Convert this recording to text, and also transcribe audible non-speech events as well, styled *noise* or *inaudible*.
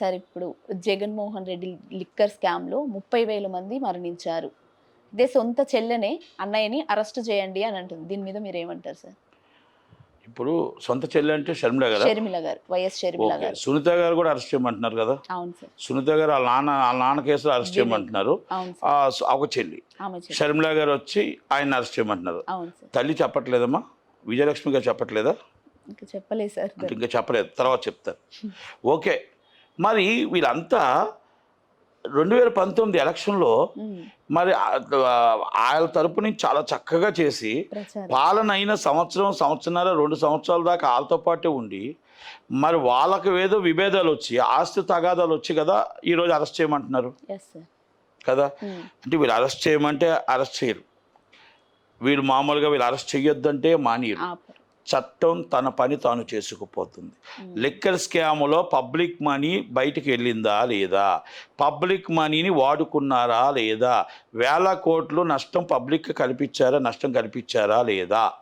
Sir ఇప్పుడు Jaganmohan Reddy liquor స్కామ్లో ముప్పై వేల మంది మరణించారు. ఇదే సొంత చెల్లెనే అన్నయ్యని అరెస్ట్ చేయండి అని అంటుంది. దీని మీద మీరు ఏమంటారు సార్? ఇప్పుడు సొంత చెల్లి అంటే షర్మిల కదా షర్మిల గారు వైఎస్ షర్మిల గారు. సునీత గారు కూడా అరెస్ట్ చేయమంటున్నారు కదా? అవును సార్. సునీత గారు వాళ్ళ నాన్న వాళ్ళ నాన్న కేసులో అరెస్ట్. చేయమంటున్నారు. ఆ, ఒక చెల్లి. షర్మిల గారు వచ్చి ఆయన అరెస్ట్ చేయమంటున్నారు. తల్లి చెప్పట్లేదమ్మా? విజయలక్ష్మి గారు చెప్పట్లేదా? ఇంకా చెప్పలేదు సార్. ఇంకా చెప్పలేదు. తర్వాత చెప్తారు. ఓకే *laughs* మరి వీళ్ళంతా రెండు వేల పంతొమ్మిది ఎలక్షన్లో మరి ఆయన తరపు నుంచి చాలా చక్కగా చేసి పాలన అయిన సంవత్సరం సంవత్సరాల రెండు సంవత్సరాల దాకా వాళ్ళతో పాటే ఉండి మరి వాళ్ళకి ఏదో విభేదాలు వచ్చి ఆస్తి తగాదాలు వచ్చి కదా ఈరోజు అరెస్ట్ చేయమంటున్నారు? కదా? అంటే వీళ్ళు అరెస్ట్ చేయమంటే అరెస్ట్ చేయరు. వీళ్ళు మామూలుగా వీళ్ళు అరెస్ట్ చేయొద్దంటే మానేయరు. చట్టం తన పని తాను చేసుకుపోతుంది. లిక్కర్ స్కామ్లో పబ్లిక్ మనీ బయటికి వెళ్ళిందా లేదా? పబ్లిక్ మనీని వాడుకున్నారా లేదా? వేల కోట్లు నష్టం పబ్లిక్ కల్పించారా? నష్టం కల్పించారా లేదా?